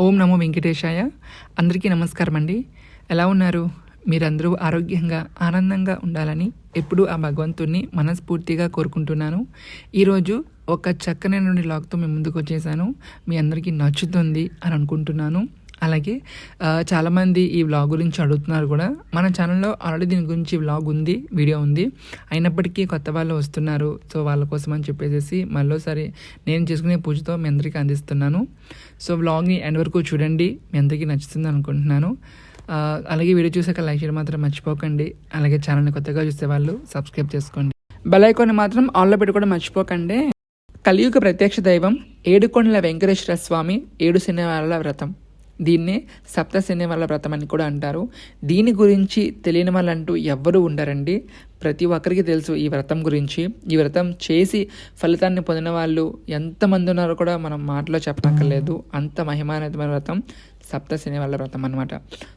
ఓం నమో వెంకటేశాయ. అందరికీ నమస్కారం అండి ఎలా ఉన్నారు? మీరందరూ ఆరోగ్యంగా ఆనందంగా ఉండాలని ఎప్పుడూ ఆ భగవంతుణ్ణి మనస్ఫూర్తిగా కోరుకుంటున్నాను. ఈరోజు ఒక చక్కని నుండి లాక్తో మేము ముందుకు వచ్చేసాను మీ అందరికీ నచ్చుతుంది అని అనుకుంటున్నాను. అలాగే చాలామంది ఈ వ్లాగ్ గురించి అడుగుతున్నారు కూడా. మన ఛానల్లో ఆల్రెడీ దీని గురించి వ్లాగ్ ఉంది వీడియో ఉంది. అయినప్పటికీ కొత్త వాళ్ళు వస్తున్నారు. సో వాళ్ళ కోసం అని చెప్పేసి మళ్ళీసారి నేను చేసుకునే పూజతో మీ అందరికీ అందిస్తున్నాను. సో వ్లాగ్ని ఎండ్ వరకు చూడండి. మీ అందరికీ నచ్చుతుంది అనుకుంటున్నాను. అలాగే వీడియో చూసాక లైక్ చేయడం మాత్రం మర్చిపోకండి. అలాగే ఛానల్ని కొత్తగా చూసే వాళ్ళు సబ్స్క్రైబ్ చేసుకోండి. బెల్ మాత్రం ఆల్లో పెట్టుకోవడం మర్చిపోకండి. కలియుగ ప్రత్యక్ష దైవం ఏడుకొండల వెంకటేశ్వర స్వామి ఏడు శనివారాల వ్రతం. దీన్నే సప్త వాళ్ళ వ్రతం అని కూడా అంటారు. దీని గురించి తెలియని వాళ్ళంటూ ఎవ్వరూ ఉండరండి. ప్రతి ఒక్కరికి తెలుసు ఈ వ్రతం గురించి. ఈ వ్రతం చేసి ఫలితాన్ని పొందిన వాళ్ళు ఎంతమంది ఉన్నారో కూడా మనం మాటలో చెప్పనక్కర్లేదు. అంత మహిమాన్వితమైన వ్రతం సప్త శనివారాల వ్రతం అనమాట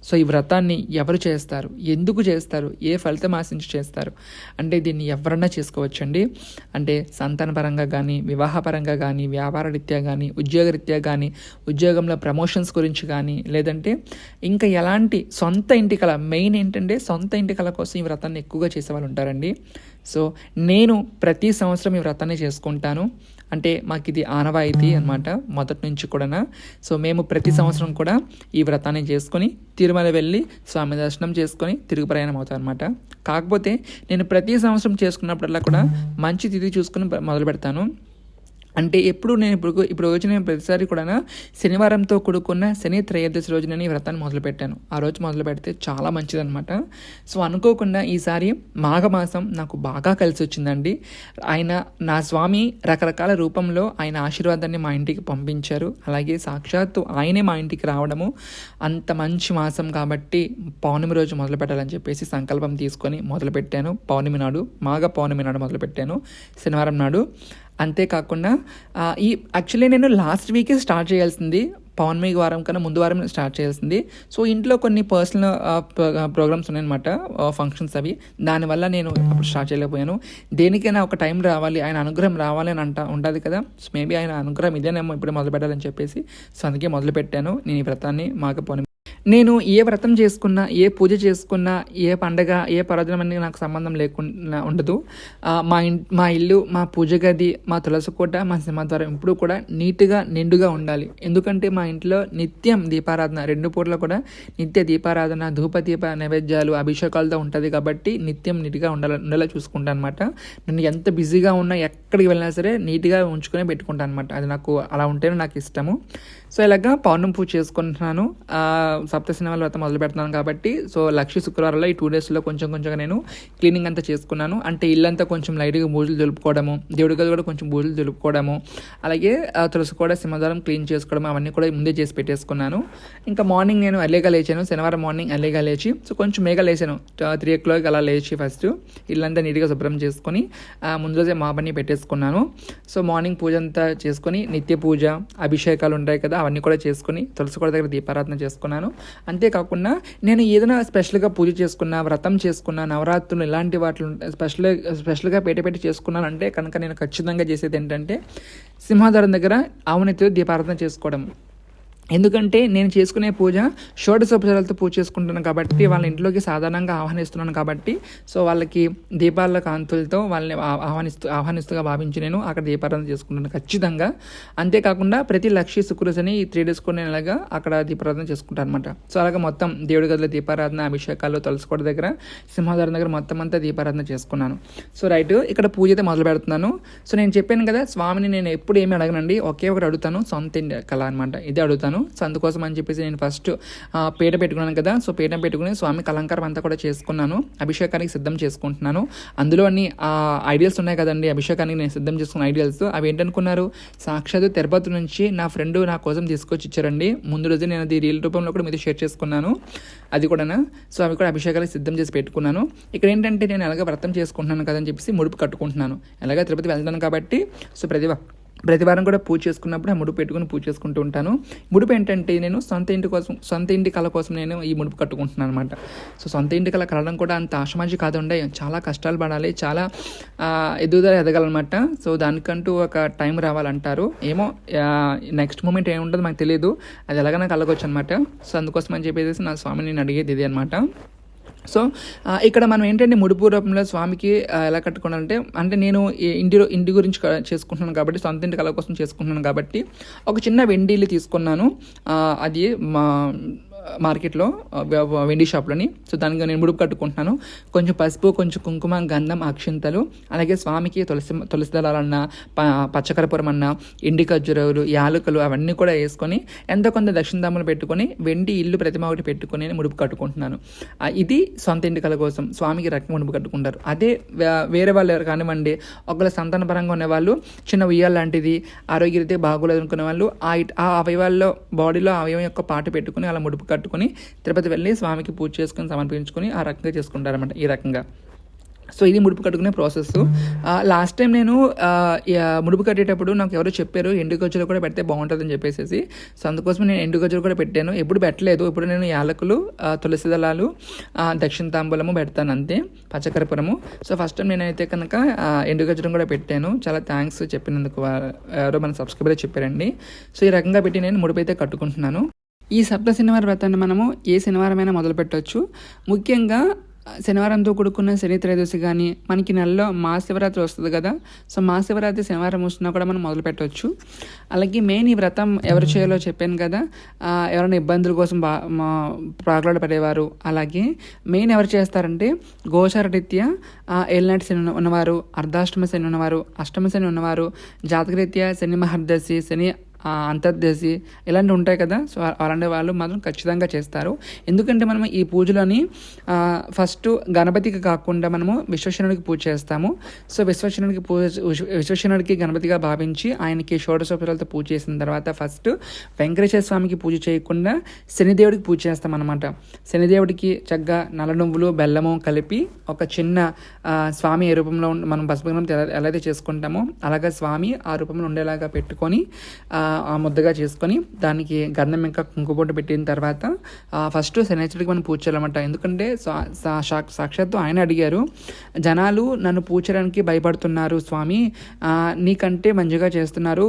సో ఈ వ్రతాన్ని ఎవరు చేస్తారు? ఎందుకు చేస్తారు? ఏ ఫలితం ఆశించి చేస్తారు? అంటే దీన్ని ఎవరన్నా చేసుకోవచ్చండి? అంటే సంతానపరంగా కానీ వివాహపరంగా కానీ వ్యాపార రీత్యా కానీ ఉద్యోగ రీత్యా కానీ ఉద్యోగంలో ప్రమోషన్స్ గురించి కానీ లేదంటే ఇంకా ఎలాంటి సొంత ఇంటి కళ మెయిన్ ఏంటంటే సొంత ఇంటి కళ కోసం ఈ వ్రతాన్ని ఎక్కువగా చేసేవాళ్ళు ఉంటారండి. సో నేను ప్రతి సంవత్సరం ఈ వ్రతాన్ని చేసుకుంటాను. అంటే మాకు ఇది ఆనవాయితీ అనమాట మొదటి నుంచి కూడా సో మేము ప్రతి సంవత్సరం కూడా ఈ వ్రతాన్ని చేసుకొని తిరుమల వెళ్ళి స్వామి దర్శనం చేసుకొని తిరుగు ప్రయాణం అవుతాం అనమాట కాకపోతే నేను ప్రతి సంవత్సరం చేసుకున్నప్పుడల్లా కూడా మంచి తిథి చూసుకుని మొదలు పెడతాను అంటే ఎప్పుడు నేను ఇప్పుడు ఇప్పుడు రోజు నేను ప్రతిసారి కూడా శనివారంతో కూడుకున్న శని త్రయోదశి రోజు నేను ఈ వ్రతాన్ని మొదలుపెట్టాను. ఆ రోజు మొదలు పెడితే చాలా మంచిదన్నమాట. సో అనుకోకుండా ఈసారి మాఘమాసం నాకు బాగా కలిసి వచ్చిందండి ఆయన నా స్వామి రకరకాల రూపంలో ఆయన ఆశీర్వాదాన్ని మా ఇంటికి పంపించారు. అలాగే సాక్షాత్తు ఆయనే మా ఇంటికి రావడము అంత మంచి మాసం కాబట్టి పౌర్ణమి రోజు మొదలు పెట్టాలని చెప్పేసి సంకల్పం తీసుకొని మొదలుపెట్టాను. పౌర్ణమి నాడు మాఘ పౌర్ణమి నాడు మొదలుపెట్టాను. శనివారం నాడు అంతేకాకుండా ఈ యాక్చువల్లీ నేను లాస్ట్ వీకే స్టార్ట్ చేయాల్సింది పౌర్ణమి వారం కన్నా ముందు వారం స్టార్ట్ చేయాల్సింది. సో ఇంట్లో కొన్ని పర్సనల్ ప్రోగ్రామ్స్ ఉన్నాయన్నమాట ఫంక్షన్స్ అవి. దానివల్ల నేను అప్పుడు స్టార్ట్ చేయలేకపోయాను. దేనికైనా ఒక టైం రావాలి ఆయన అనుగ్రహం రావాలి అని అంట ఉంటుంది కదా. మేబీ ఆయన అనుగ్రహం ఇదేనేమో ఇప్పుడు మొదలు పెట్టాలని చెప్పేసి సో అందుకే మొదలు పెట్టాను నేను ఈ వ్రతాన్ని మాకు పౌర్ణమి నేను ఏ వ్రతం చేసుకున్నా ఏ పూజ చేసుకున్నా ఏ పండగ ఏ పర్వదినం అనేది నాకు సంబంధం లేకుండా ఉండదు. మా ఇన్ మా ఇల్లు మా పూజ గది మా తులసి కోట మా సింహద్వారం ఇప్పుడు కూడా నీట్గా నిండుగా ఉండాలి. ఎందుకంటే మా ఇంట్లో నిత్యం దీపారాధన రెండు పూటలు కూడా నిత్య దీపారాధన ధూపదీప నైవేద్యాలు అభిషేకాలతో ఉంటుంది కాబట్టి నిత్యం నీట్గా ఉండాలి ఉండేలా చూసుకుంటాను అనమాట నేను ఎంత బిజీగా ఉన్నా ఎక్కడికి వెళ్ళినా సరే నీట్గా ఉంచుకునే పెట్టుకుంటాను అనమాట అది నాకు అలా ఉంటేనే నాకు ఇష్టము. సో ఇలాగా పౌర్ణం పూజ చేసుకుంటున్నాను. సప్త సినిమాల వ్రతం మొదలు పెడుతున్నాను కాబట్టి సో లక్ష శుక్రవారంలో ఈ టూ డేస్లో కొంచెం కొంచెంగా నేను క్లీనింగ్ అంతా చేసుకున్నాను. అంటే ఇల్లంతా కొంచెం లైట్గా బూజులు దులుపుకోవడము దేవుడి గది కూడా కొంచెం బూజులు దులుపుకోవడము అలాగే తులసి కూడా సింహద్వారం క్లీన్ చేసుకోవడం అవన్నీ కూడా ముందే చేసి పెట్టేసుకున్నాను. ఇంకా మార్నింగ్ నేను అల్లేగా లేచాను. శనివారం మార్నింగ్ అల్లేగా లేచి సో కొంచెం మేఘా లేచాను త్రీ ఓ క్లాక్ అలా లేచి ఫస్ట్ ఇల్లంతా నీట్గా శుభ్రం చేసుకొని ముందు రోజే మా పని పెట్టేసుకున్నాను. సో మార్నింగ్ పూజ అంతా చేసుకొని నిత్య పూజ అభిషేకాలు ఉంటాయి కదా అవన్నీ కూడా చేసుకుని తులసి కూడా దగ్గర దీపారాధన చేసుకున్నాను. అంతేకాకుండా నేను ఏదైనా స్పెషల్గా పూజ చేసుకున్నా వ్రతం చేసుకున్నా నవరాత్రులు ఇలాంటి వాటిలో స్పెషల్ స్పెషల్గా పేట పెట్టి చేసుకున్నాను అంటే కనుక నేను ఖచ్చితంగా చేసేది ఏంటంటే సింహాధారం దగ్గర ఆవునెత్తితో దీపారాధన చేసుకోవడం. ఎందుకంటే నేను చేసుకునే పూజ షోడశోపచారాలతో పూజ చేసుకుంటున్నాను కాబట్టి వాళ్ళ ఇంట్లోకి సాధారణంగా ఆహ్వానిస్తున్నాను కాబట్టి సో వాళ్ళకి దీపాల కాంతులతో వాళ్ళని ఆహ్వానిస్తూ ఆహ్వానిస్తూగా భావించి నేను అక్కడ దీపారాధన చేసుకుంటాను ఖచ్చితంగా. అంతేకాకుండా ప్రతి లక్షి శుక్రశని ఈ త్రీ డేస్ కూడా అలాగా అక్కడ దీపారాధన చేసుకుంటాను అనమాట సో అలాగే మొత్తం దేవుడి గదిలో దీపారాధన అభిషేకాలు తులసికోట దగ్గర సింహాధారం దగ్గర మొత్తం అంతా దీపారాధన చేసుకున్నాను. సో రైట్ ఇక్కడ పూజ అయితే మొదలు పెడుతున్నాను. సో నేను చెప్పాను కదా స్వామిని నేను ఎప్పుడు ఏమి అడగనండి ఒకే ఒకటి అడుగుతాను సొంత కళ అనమాట ఇది అడుగుతాను. సో అందుకోసం అని చెప్పేసి నేను ఫస్ట్ పీట పెట్టుకున్నాను కదా. సో పీట పెట్టుకుని స్వామికి అలంకారం అంతా కూడా చేసుకున్నాను. అభిషేకానికి సిద్ధం చేసుకుంటున్నాను. అందులో అన్ని ఐడియల్స్ ఉన్నాయి కదండి. అభిషేకానికి నేను సిద్ధం చేసుకున్న ఐడియల్స్ అవి ఏంటనుకున్నారు? సాక్షాత్ తిరుపతి నుంచి నా ఫ్రెండ్ నా కోసం తీసుకొచ్చి ఇచ్చారండి. ముందు రోజు నేను అది రీల్ రూపంలో కూడా మీతో షేర్ చేసుకున్నాను. అది కూడా సో అవి కూడా అభిషేకాలకు సిద్ధం చేసి పెట్టుకున్నాను. ఇక్కడ ఏంటంటే నేను ఎలాగ వ్రతం చేసుకుంటున్నాను కదని చెప్పేసి ముడుపు కట్టుకుంటున్నాను. ఎలాగ తిరుపతి వెళ్తాను కాబట్టి. సో ప్రతి ప్రతివారం కూడా పూజ చేసుకున్నప్పుడు ఆ ముడుపు పెట్టుకుని పూజ చేసుకుంటూ ఉంటాను. ముడుపు ఏంటంటే నేను సొంత ఇంటి కోసం సొంత ఇంటి కళ కోసం నేను ఈ ముడుపు కట్టుకుంటున్నాను అనమాట సో సొంత ఇంటి కళ కలడం కూడా అంత ఆశమాజీ కాదుండే. చాలా కష్టాలు పడాలి చాలా ఎదుగుదల ఎదగాలన్నమాట. సో దానికంటూ ఒక టైం రావాలంటారు. ఏమో నెక్స్ట్ మూమెంట్ ఏముంటుందో మాకు తెలియదు అది ఎలాగైనా కలగొచ్చు అనమాట సో అందుకోసం అని చెప్పేసి నా స్వామిని నేను అడిగేది ఇది అనమాట సో ఇక్కడ మనం ఏంటంటే ముడుపు రూపంలో స్వామికి ఎలా కట్టుకోవాలంటే అంటే నేను ఇంటి ఇంటి గురించి చేసుకుంటున్నాను కాబట్టి సొంత ఇంటి కళ కోసం చేసుకుంటున్నాను కాబట్టి ఒక చిన్న వెండిల్లు తీసుకున్నాను. అది మా మార్కెట్లో వెండి షాప్లోని. సో దానికి నేను ముడుపు కట్టుకుంటున్నాను. కొంచెం పసుపు కొంచెం కుంకుమ గంధం అక్షింతలు అలాగే స్వామికి తులసి తులసి దళాలన్న ప పచ్చకరపురం అన్న ఎండి ఖర్జూరాలు యాలకులు అవన్నీ కూడా వేసుకొని ఎంతో కొంత దక్షిణదాములు పెట్టుకొని వెండి ఇల్లు ప్రతిమ ఒకటి పెట్టుకొని నేను ముడుపు కట్టుకుంటున్నాను. ఇది సొంత ఇంటికల కోసం స్వామికి రకం ముడుపు కట్టుకుంటారు. అదే వేరే వాళ్ళు ఎవరు కానివ్వండి ఒకళ్ళ సంతాన పరంగా ఉన్నవాళ్ళు చిన్న ఉయ్యాల లాంటిది ఆరోగ్యరీతే బాగోలేదు అనుకునే వాళ్ళు ఆ ఆ అవయవాల్లో బాడీలో అవయవం యొక్క పాట పెట్టుకుని అలా ముడుపు కట్టుకొని తిరుపతి వెళ్ళి స్వామికి పూజ చేసుకొని సమర్పించుకొని ఆ రకంగా చేసుకుంటారనమాట ఈ రకంగా. సో ఇది ముడుపు కట్టుకునే ప్రాసెస్ లాస్ట్ టైం నేను ముడుపు కట్టేటప్పుడు నాకు ఎవరో చెప్పారు ఎండు గజ్జలు కూడా పెడితే బాగుంటుందని చెప్పేసి సో అందుకోసం నేను ఎండు గజ్జలు కూడా పెట్టాను. ఎప్పుడు పెట్టలేదు. ఇప్పుడు నేను యాలకులు తులసి దళాలు దక్షిణ తాంబూలము పెడతాను అంతే పచ్చకర్పూరము. సో ఫస్ట్ టైం నేనైతే కనుక ఎండు గజ్జలం కూడా పెట్టాను. చాలా థ్యాంక్స్ చెప్పినందుకు ఎవరో మన సబ్స్క్రైబర్ చెప్పారండి. సో ఈ రకంగా పెట్టి నేను ముడుపు అయితే కట్టుకుంటున్నాను. ఈ సప్త శనివారం వ్రతాన్ని మనము ఏ శనివారమైనా మొదలు పెట్టవచ్చు ముఖ్యంగా శనివారంతో కూడుకున్న శని త్రయోదశి కానీ మనకి నెలలో మహాశివరాత్రి వస్తుంది కదా. సో మహాశివరాత్రి శనివారం వస్తున్నా కూడా మనం మొదలు పెట్టవచ్చు అలాగే మెయిన్ ఈ వ్రతం ఎవరు చేయాలో చెప్పాను కదా. ఎవరైనా ఇబ్బందుల కోసం బా మా ప్రాకులాడ పడేవారు. అలాగే మెయిన్ ఎవరు చేస్తారంటే గోచార రీత్యా ఏలినాటి శని ఉన్నవారు అర్ధాష్టమ శని ఉన్నవారు అష్టమ శని ఉన్నవారు జాతకరీత్యా శని మహర్దశి శని అంతర్దశి ఇలాంటివి ఉంటాయి కదా సో అలాంటి వాళ్ళు మాత్రం ఖచ్చితంగా చేస్తారు. ఎందుకంటే మనం ఈ పూజలని ఫస్ట్ గణపతికి కాకుండా మనము విశ్వశనుడికి పూజ చేస్తాము. సో విశ్వశనుడికి పూజ విశ్వశనుడికి గణపతిగా భావించి ఆయనకి షోడశోపరాలతో పూజ చేసిన తర్వాత ఫస్ట్ వెంకటేశ్వర స్వామికి పూజ చేయకుండా శనిదేవుడికి పూజ చేస్తాం అనమాట శనిదేవుడికి చక్కగా నల్ల నువ్వులు బెల్లము కలిపి ఒక చిన్న స్వామి ఏ రూపంలో మనం పసుపు ఎలా ఎలా అయితే చేసుకుంటామో అలాగే స్వామి ఆ రూపంలో ఉండేలాగా పెట్టుకొని ఆ, ముద్దగా చేసుకొని దానికి గంధం ఇంకా కుంకుబొట్టు పెట్టిన తర్వాత ఫస్ట్ శనేశ్వరుడికి మనం పూజ చేయాలన్నమాట. ఎందుకంటే సా- సాక్షాత్తు ఆయన అడిగారు జనాలు నన్ను పూజ చేయడానికి భయపడుతున్నారు స్వామి. నీకంటే మంచిగా చేస్తున్నారు.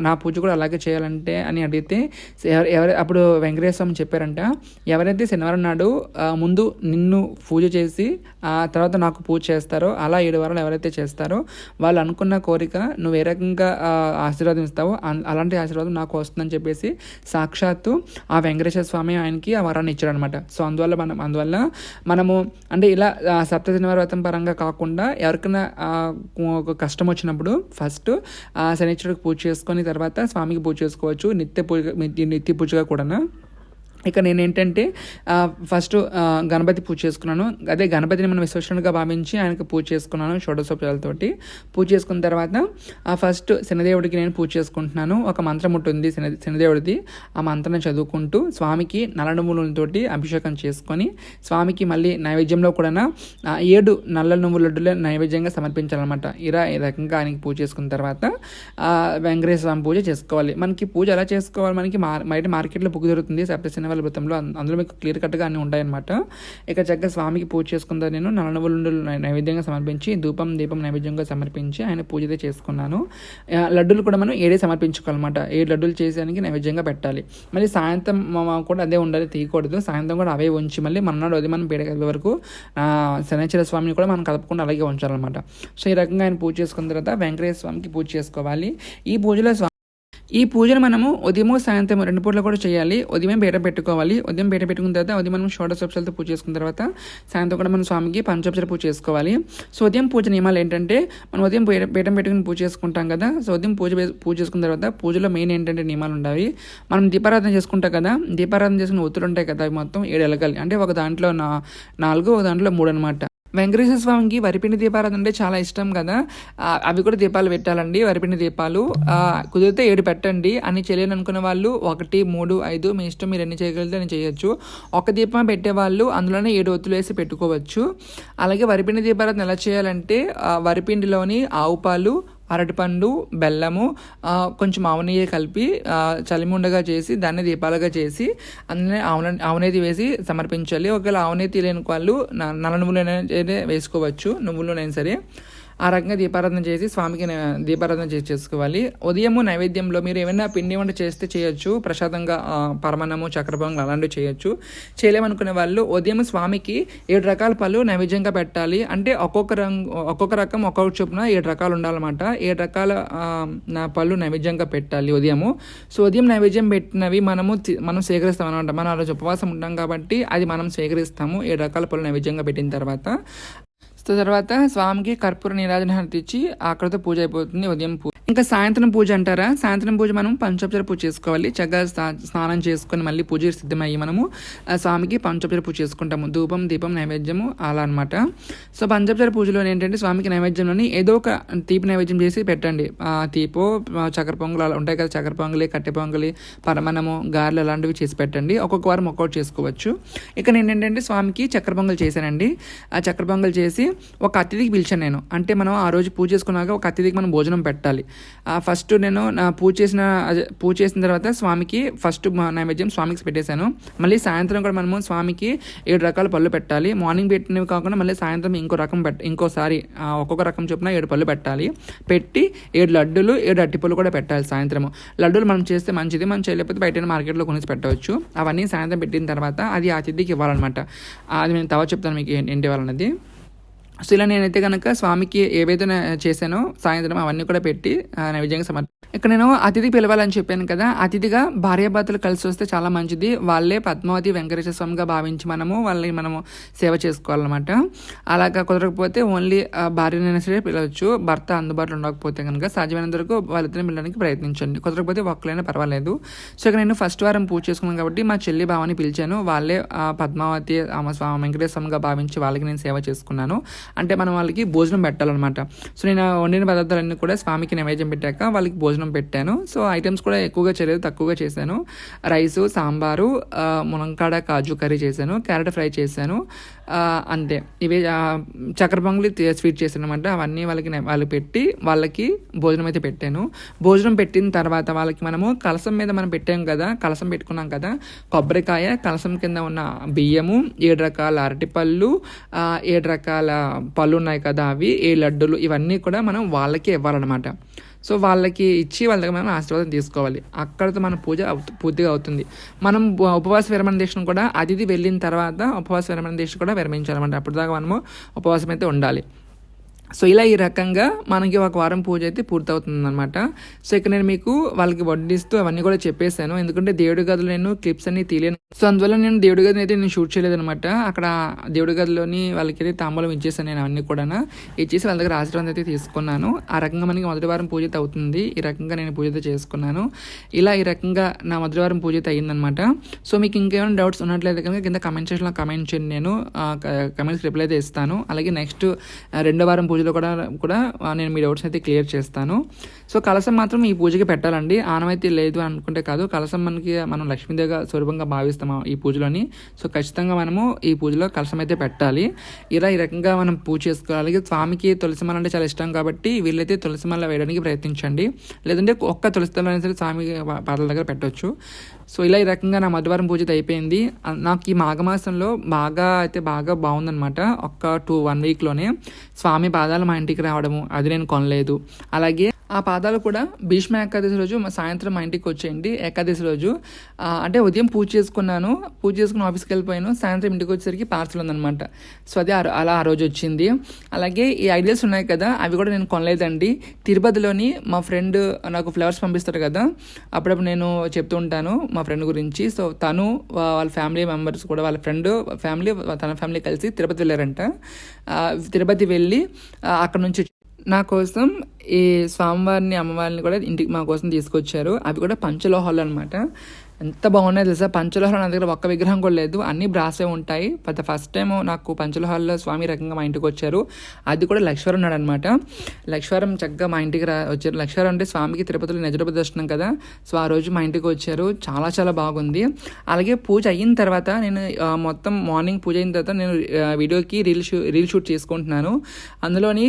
నా- పూజ కూడా అలాగే చేయాలంటే అని అడిగితే ఎవరు అప్పుడు వెంకటేశ్వర స్వామి చెప్పారంట ఎవరైతే శనివారం నాడు ముందు నిన్ను పూజ చేసి ఆ తర్వాత నాకు పూజ చేస్తారో అలా ఏడు వారాలు ఎవరైతే చేస్తారో వాళ్ళు అనుకున్న కోరిక నువ్వు ఏ రకంగా ఆశీర్వాదం ఇస్తావో అలా అలాంటి ఆశీర్వాదం నాకు వస్తుందని చెప్పేసి సాక్షాత్తు ఆ వెంకటేశ్వర స్వామి ఆయనకి ఆ వరాన్ని ఇచ్చాడనమాట. సో అందువల్ల మనం అందువల్ల మనము అంటే ఇలా సప్తదిన వ్రతం పరంగా కాకుండా ఎవరికైనా ఒక కష్టం వచ్చినప్పుడు ఫస్ట్ శనిశ్వరుడికి పూజ చేసుకొని తర్వాత స్వామికి పూజ చేసుకోవచ్చు నిత్య పూజ నిత్య పూజగా కూడా ఇక నేను ఏంటంటే ఫస్ట్ గణపతి పూజ చేసుకున్నాను. అదే గణపతిని మనం విశ్వసనుడిగా భావించి ఆయనకు పూజ చేసుకున్నాను షోడశోపచారాలతోటి. పూజ చేసుకున్న తర్వాత ఆ ఫస్ట్ శనిదేవుడికి నేను పూజ చేసుకుంటున్నాను. ఒక మంత్రం ఉంటుంది శని శనిదేవుడిది. ఆ మంత్రాన్ని చదువుకుంటూ స్వామికి నల్ల నువ్వులతోటి అభిషేకం చేసుకొని స్వామికి మళ్ళీ నైవేద్యంలో కూడా ఏడు నల్ల నువ్వుల లడ్డులే నైవేద్యంగా సమర్పించాలన్నమాట. ఇలా ఈ రకంగా ఆయనకి పూజ చేసుకున్న తర్వాత వెంకటేశ్వర స్వామి పూజ చేసుకోవాలి. మనకి పూజ ఎలా చేసుకోవాలి? మనకి మార్ బయట మార్కెట్లో బుక్ దొరుకుతుంది. సప్తశనివాల వ్రతంలో అందులో మీకు క్లియర్ కట్గా అన్నీ ఉంటాయన్నమాట. ఇక చక్కగా స్వామికి పూజ చేసుకుందా నేను నలనవలుండలు నైవేద్యంగా సమర్పించి ధూపం దీపం నైవేద్యంగా సమర్పించి ఆయన పూజ అయితే చేసుకున్నాను. లడ్డూలు కూడా మనం ఏడే సమర్పించుకోవాలన్నమాట. ఏడు లడ్డూలు చేసేదానికి నైవేద్యంగా పెట్టాలి. మళ్ళీ సాయంత్రం కూడా అదే ఉండాలి తీయకూడదు. సాయంత్రం కూడా అవే ఉంచి మళ్ళీ మన్నాడు అది మనం పీడ వరకు ఆ, స్వామిని కూడా మనం కదపకుండా అలాగే ఉంచాలన్నమాట. సో ఈ రకంగా ఆయన పూజ చేసుకున్న తర్వాత వెంకటేశ్వర స్వామికి పూజ చేసుకోవాలి. ఈ పూజలో ఈ పూజను మనము ఉదయము సాయంత్రం రెండు పూటలు కూడా చేయాలి. ఉదయం బయట పెట్టుకోవాలి. ఉదయం బయట పెట్టుకున్న తర్వాత ఉదయం మనం షోడశోపచాలతో పూజ చేసుకున్న తర్వాత సాయంత్రం కూడా మనం స్వామికి పంచోపచార పూజ చేసుకోవాలి. సో ఉదయం పూజ నియమాలు ఏంటంటే మనం ఉదయం బయట పెట్టుకుని పూజ చేసుకుంటాం కదా. సో ఉదయం పూజ పూజ చేసుకున్న తర్వాత పూజలో మెయిన్ ఏంటంటే నియమాలు ఉండాలి మనం దీపారాధన చేసుకుంటాం కదా. దీపారాధన చేసుకున్న ఒత్తులు ఉంటాయి కదా మొత్తం ఏడు ఎలగాలి అంటే ఒక దాంట్లో నా నాలుగు ఒక దాంట్లో మూడు అనమాట వెంకటేశ్వర స్వామికి వరిపిండి దీపారాధన అంటే చాలా ఇష్టం కదా. అవి కూడా దీపాలు పెట్టాలండి వరిపిండి దీపాలు. కుదిరితే ఏడు పెట్టండి. అని చేయలేని అనుకున్న వాళ్ళు ఒకటి మూడు ఐదు మీ ఇష్టం మీరు ఎన్ని చేయగలిగితే అని చేయొచ్చు. ఒక దీపం పెట్టే వాళ్ళు అందులోనే ఏడు ఒత్తులు వేసి పెట్టుకోవచ్చు. అలాగే వరిపిండి దీపారాధన ఎలా చేయాలంటే వరిపిండిలోని ఆవు పాలు అరటిపండు బెల్లము కొంచెం ఆవు కలిపి చలిముండగా చేసి దాన్ని దీపాలుగా చేసి అందులో ఆవన ఆవునేతి వేసి సమర్పించాలి. ఒకవేళ ఆవునేతి లేని వాళ్ళు న- నల్ల నువ్వులు వేసుకోవచ్చు. నువ్వులునైనా సరే. ఆ రకంగా దీపారాధన చేసి స్వామికి దీపారాధన చేసి చేసుకోవాలి. ఉదయము నైవేద్యంలో మీరు ఏమైనా పిండి వంట చేస్తే చేయొచ్చు. ప్రసాదంగా ఆ, పరమాన్నము అలాంటివి చేయొచ్చు. చేయలేమనుకునే వాళ్ళు ఉదయం స్వామికి ఏడు రకాల పళ్ళు నైవేద్యంగా పెట్టాలి. అంటే ఒక్కొక్క రంగు ఒక్కొక్క రకం ఒక్కొక్క చొప్పున ఏడు రకాలు ఉండాలన్నమాట. ఏడు రకాల నా పళ్ళు నైవేద్యంగా పెట్టాలి ఉదయము. సో ఉదయం నైవేద్యం పెట్టినవి మనము మనం సేకరిస్తాం అనమాట మనం ఆ రోజు ఉపవాసం ఉంటాం కాబట్టి అది మనం సేకరిస్తాము. ఏడు రకాల పళ్ళు నైవేద్యంగా పెట్టిన తర్వాత. సో తర్వాత స్వామికి కర్పూర నీరాజన హారతి ఇచ్చి అక్కడితో పూజ అయిపోతుంది ఉదయం పూజ ఇంకా సాయంత్రం పూజ అంటారా? సాయంత్రం పూజ మనం పంచోపచార పూజ చేసుకోవాలి. చక్కగా స్నా- స్నానం చేసుకొని మళ్ళీ పూజ సిద్ధమయ్యి మనము ఆ స్వామికి పంచోపచార పూజ చేసుకుంటాము. ధూపం దీపం నైవేద్యము అలా అనమాట సో పంచోపచార పూజలో ఏంటంటే స్వామికి నైవేద్యంలోని ఏదో ఒక తీపి నైవేద్యం చేసి పెట్టండి. ఆ తీపో చక్కెర పొంగలు అలా ఉంటాయి కదా చక్కెర పొంగలి కట్టె పొంగలి పరమణము గారెలు అలాంటివి చేసి పెట్టండి. ఒక్కొక్క వారం ఒక్కొక్కటి చేసుకోవచ్చు. ఇక నేను ఏంటంటే స్వామికి చక్కెర పొంగల్ చేశానండి. ఆ చక్కెర పొంగల్ చేసి ఒక అతిథికి పిలిచాను నేను. అంటే మనం ఆ రోజు పూజ చేసుకున్నాక ఒక అతిథికి మనం భోజనం పెట్టాలి. ఫస్ట్ నేను నా పూజ చేసిన అదే పూజ చేసిన తర్వాత స్వామికి ఫస్ట్ నైవేద్యం స్వామికి పెట్టేశాను. మళ్ళీ సాయంత్రం కూడా మనము స్వామికి ఏడు రకాల పళ్ళు పెట్టాలి. మార్నింగ్ పెట్టినవి కాకుండా మళ్ళీ సాయంత్రం ఇంకో రకం పెట్ట ఇంకోసారి ఒక్కొక్క రకం చొప్పున ఏడు పళ్ళు పెట్టాలి. పెట్టి ఏడు లడ్డూలు ఏడు అట్టిపళ్ళు కూడా పెట్టాలి సాయంత్రం లడ్డూలు మనం చేస్తే మంచిది. మనం చేయలేకపోతే బయట మార్కెట్లో కొనేసి పెట్టవచ్చు. అవన్నీ సాయంత్రం పెట్టిన తర్వాత అది ఆ అతిథికి ఇవ్వాలన్నమాట అది నేను తర్వాత చెప్తాను మీకు ఏంటి ఏంటి ఇవ్వాలన్నది. సో ఇలా నేనైతే కనుక స్వామికి ఏవైతే చేశానో సాయంత్రం అవన్నీ కూడా పెట్టి ఆ, నైవేద్యంగా సమర్ ఇక్కడ నేను అతిథి పిలవాలని చెప్పాను కదా అతిథిగా భార్యాభర్తలు కలిసి వస్తే చాలా మంచిది. వాళ్ళే పద్మావతి వెంకటేశ్వర స్వామిగా భావించి మనము వాళ్ళని మనము సేవ చేసుకోవాలన్నమాట. అలాగా కుదరకపోతే ఓన్లీ భార్యనైనా సరే పిలవచ్చు. భర్త అందుబాటులో ఉండకపోతే కనుక సాధ్యమైనంత వరకు వాళ్ళిద్దరిని పిల్లడానికి ప్రయత్నించండి. కుదరకపోతే ఒక్కలైనా పర్వాలేదు. సో ఇక్కడ నేను ఫస్ట్ వారం పూజ చేసుకున్నాను కాబట్టి మా చెల్లి భావాన్ని పిలిచాను. వాళ్ళే పద్మావతి ఆమె స్వామి వెంకటేశ్వర స్వామిగా భావించి వాళ్ళకి నేను సేవ చేసుకున్నాను. అంటే మనం వాళ్ళకి భోజనం పెట్టాలన్నమాట. సో నేను వండిన పదార్థాలన్నీ కూడా స్వామికి నైవేద్యం పెట్టాక వాళ్ళకి భోజనం భోజనం పెట్టాను. సో ఐటమ్స్ కూడా ఎక్కువగా చేయలేదు తక్కువగా చేశాను. రైసు సాంబారు ఆ, మునంకాడ కాజు కర్రీ చేశాను క్యారెట్ ఫ్రై చేశాను అంతే. ఇవే చక్కెర పొంగలి స్వీట్ చేశాను అనమాట అవన్నీ వాళ్ళకి వాళ్ళు పెట్టి వాళ్ళకి భోజనం అయితే పెట్టాను. భోజనం పెట్టిన తర్వాత వాళ్ళకి మనము కలసం మీద మనం పెట్టాం కదా కలసం పెట్టుకున్నాం కదా కొబ్బరికాయ కలసం కింద ఉన్న బియ్యము ఏడు రకాల అరటిపళ్ళు ఏడు రకాల పళ్ళు ఉన్నాయి కదా అవి ఏ లడ్డూలు ఇవన్నీ కూడా మనం వాళ్ళకే ఇవ్వాలన్నమాట. సో వాళ్ళకి ఇచ్చి వాళ్ళ దగ్గర మనం ఆశీర్వాదం తీసుకోవాలి. అక్కడితో మన పూజ పూర్తిగా అవుతుంది. మనం ఉపవాస విరమణ దీక్షను కూడా అతిథి వెళ్ళిన తర్వాత ఉపవాస విరమణ దీక్ష కూడా విరమించాలన్నమాట. అప్పటిదాకా మనము ఉపవాసం అయితే ఉండాలి. సో ఇలా ఈ రకంగా మనకి ఒక వారం పూజ అయితే పూర్తవుతుంది అనమాట సో ఇక్కడ నేను మీకు వాళ్ళకి వడ్డిస్తూ అవన్నీ కూడా చెప్పేశాను. ఎందుకంటే దేవుడి గదిలో నేను క్లిప్స్ అన్ని తీయలేను. సో అందువల్ల నేను దేవుడి గదిని అయితే నేను షూట్ చేయలేదనమాట అక్కడ దేవుడి గదిలోని వాళ్ళకి అయితే తాంబూలం ఇచ్చేసాను నేను అవన్నీ కూడా ఇచ్చేసి వాళ్ళ దగ్గర ఆశీర్వాదం అయితే తీసుకున్నాను. ఆ రకంగా మనకి మొదటి వారం పూజ అయితే అవుతుంది. ఈ రకంగా నేను పూజ అయితే చేసుకున్నాను. ఇలా ఈ రకంగా నా మొదటి వారం పూజ అయితే అయ్యిందనమాట సో మీకు ఇంకేమైనా డౌట్స్ ఉన్నట్లయితే కనుక కింద కమెంట్ సెక్షన్లో కమెంట్ చేయండి. నేను కమెంట్స్ రిప్లై అయితే ఇస్తాను. అలాగే నెక్స్ట్ రెండో వారం పూజలో కూడా కూడా నేను మీ డౌట్స్ అయితే క్లియర్ చేస్తాను. సో కలసం మాత్రం ఈ పూజకి పెట్టాలండి. ఆనమైతే లేదు అనుకుంటే కాదు. కలసం మనకి మనం లక్ష్మీదేవిగా స్వరూపంగా భావిస్తాము ఈ పూజలోని. సో ఖచ్చితంగా మనము ఈ పూజలో కలసం అయితే పెట్టాలి. ఇలా ఈ రకంగా మనం పూజ చేసుకోవాలి. అలాగే స్వామికి తులసిమాల అంటే చాలా ఇష్టం కాబట్టి వీళ్ళైతే తులసిమాల వేయడానికి ప్రయత్నించండి. లేదంటే ఒక్క తులసి అయినా సరే స్వామి పాటల దగ్గర పెట్టవచ్చు సో ఇలా ఈ రకంగా నా మధువారం పూజ అయితే అయిపోయింది. నాకు ఈ మాఘమాసంలో బాగా అయితే బాగా బాగుందనమాట ఒక్క టూ వన్ వీక్లోనే స్వామి పాదాలు మా ఇంటికి రావడము అది నేను కొనలేదు. అలాగే ఆ పాదాలు కూడా భీష్మ ఏకాదశి రోజు మా సాయంత్రం మా ఇంటికి వచ్చేయండి. ఏకాదశి రోజు. అంటే ఉదయం పూజ చేసుకున్నాను. పూజ చేసుకుని ఆఫీస్కి వెళ్ళిపోయాను. సాయంత్రం ఇంటికి వచ్చేసరికి పార్సల్ ఉందన్నమాట. సో అది అలా ఆ రోజు వచ్చింది. అలాగే ఈ ఐడియాస్ ఉన్నాయి కదా అవి కూడా నేను కొనలేదండి. తిరుపతిలోని మా ఫ్రెండ్ నాకు ఫ్లవర్స్ పంపిస్తారు కదా అప్పుడప్పుడు నేను చెప్తూ ఉంటాను మా ఫ్రెండ్ గురించి. సో తను వాళ్ళ ఫ్యామిలీ మెంబర్స్ కూడా వాళ్ళ ఫ్రెండ్ ఫ్యామిలీ తన ఫ్యామిలీ కలిసి తిరుపతి వెళ్ళారంట. తిరుపతి వెళ్ళి అక్కడ నుంచి నా కోసం ఈ స్వామివారిని అమ్మవారిని కూడా ఇంటికి మా కోసం తీసుకొచ్చారు. అవి కూడా పంచలోహాలు అనమాట ఎంత బాగున్నాయి తెలుసా? పంచలోహాలు నా దగ్గర ఒక్క విగ్రహం కూడా లేదు. అన్ని బ్రాసే ఉంటాయి. పెద్ద ఫస్ట్ టైం నాకు పంచలోహాల్లో స్వామి రకంగా మా ఇంటికి వచ్చారు. అది కూడా లక్ష్వరం ఉన్నాడు అనమాట లక్ష్వరం చక్కగా మా ఇంటికి రా వచ్చారు. లక్ష్వరం అంటే స్వామికి తిరుపతిలో నిజరూప దర్శనం కదా? సో ఆ రోజు మా ఇంటికి వచ్చారు. చాలా చాలా బాగుంది. అలాగే పూజ అయిన తర్వాత నేను మొత్తం మార్నింగ్ పూజ అయిన తర్వాత నేను వీడియోకి రీల్ షూ రీల్ షూట్ చేసుకుంటున్నాను. అందులోని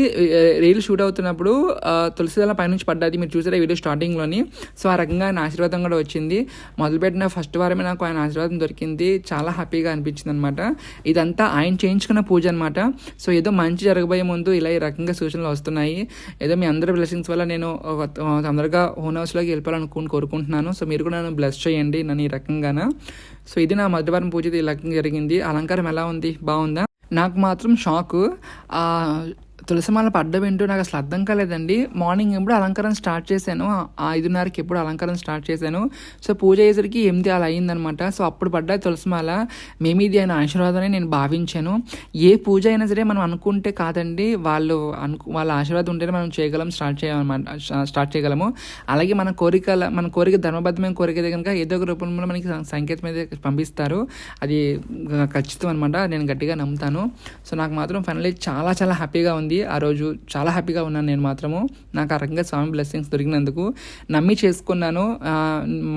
రీల్ షూట్ అవుతున్నప్పుడు తులసిదళ పైనుంచి పడ్డది. మీరు చూసారా ఈ వీడియో స్టార్టింగ్లోని సో ఆ రకంగా నా ఆశీర్వాదం కూడా వచ్చింది. మొదలుపెట్టిన ఫస్ట్ వారమే నాకు ఆయన ఆశీర్వాదం దొరికింది. చాలా హ్యాపీగా అనిపించింది అనమాట ఇదంతా ఆయన చేయించుకున్న పూజ అనమాట సో ఏదో మంచి జరగబోయే ముందు ఇలా ఈ రకంగా సూచనలు వస్తున్నాయి. ఏదో మీ అందరి బ్లెస్సింగ్స్ వల్ల నేను ఒక- తొందరగా హోన్ హౌస్లోకి వెళ్ళిపోవాలనుకుని కోరుకుంటున్నాను. సో మీరు కూడా నన్ను బ్లెస్ చేయండి నన్ను ఈ రకంగాన. సో ఇది నా మొదటి వారం పూజ ఈ రకంగా జరిగింది. అలంకారం ఎలా ఉంది? బాగుందా? నాకు మాత్రం షాక్ తులసిమాల పడ్డ వింటూ నాకు అసలు అర్థం కాలేదండి. మార్నింగ్ ఎప్పుడు అలంకారం స్టార్ట్ చేశాను. ఆ ఐదున్నరకి ఎప్పుడు అలంకారం స్టార్ట్ చేశాను. సో పూజ అయ్యేసరికి ఎనిమిది అలా అయిందనమాట సో అప్పుడు పడ్డ తులసిమాల మేమీ ఇది ఆయన ఆశీర్వాదం నేను భావించాను. ఏ పూజ అయినా సరే మనం అనుకుంటే కాదండి వాళ్ళు అనుకు వాళ్ళ ఆశీర్వాదం ఉంటేనే మనం చేయగలం స్టార్ట్ చేయాలన్నమాట స్టార్ట్ చేయగలము. అలాగే మన కోరికల మన కోరిక ధర్మబద్ధమైన కోరిక కనుక ఏదో ఒక రూపంలో మనకి సంకేతం అయితే పంపిస్తారు. అది ఖచ్చితం అనమాట నేను గట్టిగా నమ్ముతాను. సో నాకు మాత్రం ఫైనల్లీ చాలా చాలా హ్యాపీగా ఉంది. ఆ రోజు చాలా హ్యాపీగా ఉన్నాను నేను మాత్రము. నాకు ఆ రకంగా స్వామి బ్లెస్సింగ్స్ దొరికినందుకు నమ్మి చేసుకున్నాను.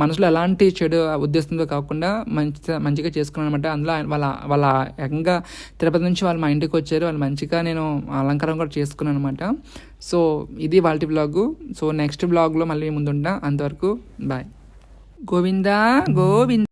మనసులో ఎలాంటి చెడు ఉద్దేశంతో కాకుండా మంచి మంచిగా చేసుకున్నాను అనమాట అందులో వాళ్ళ వాళ్ళ ఏకంగా తిరుపతి నుంచి వాళ్ళు మా ఇంటికి వచ్చారు. వాళ్ళు మంచిగా నేను అలంకారం కూడా చేసుకున్నాను అనమాట సో ఇది వాళ్ళ బ్లాగు. సో నెక్స్ట్ బ్లాగ్లో మళ్ళీ ముందుంటా. అంతవరకు బాయ్. గోవిందా గోవింద.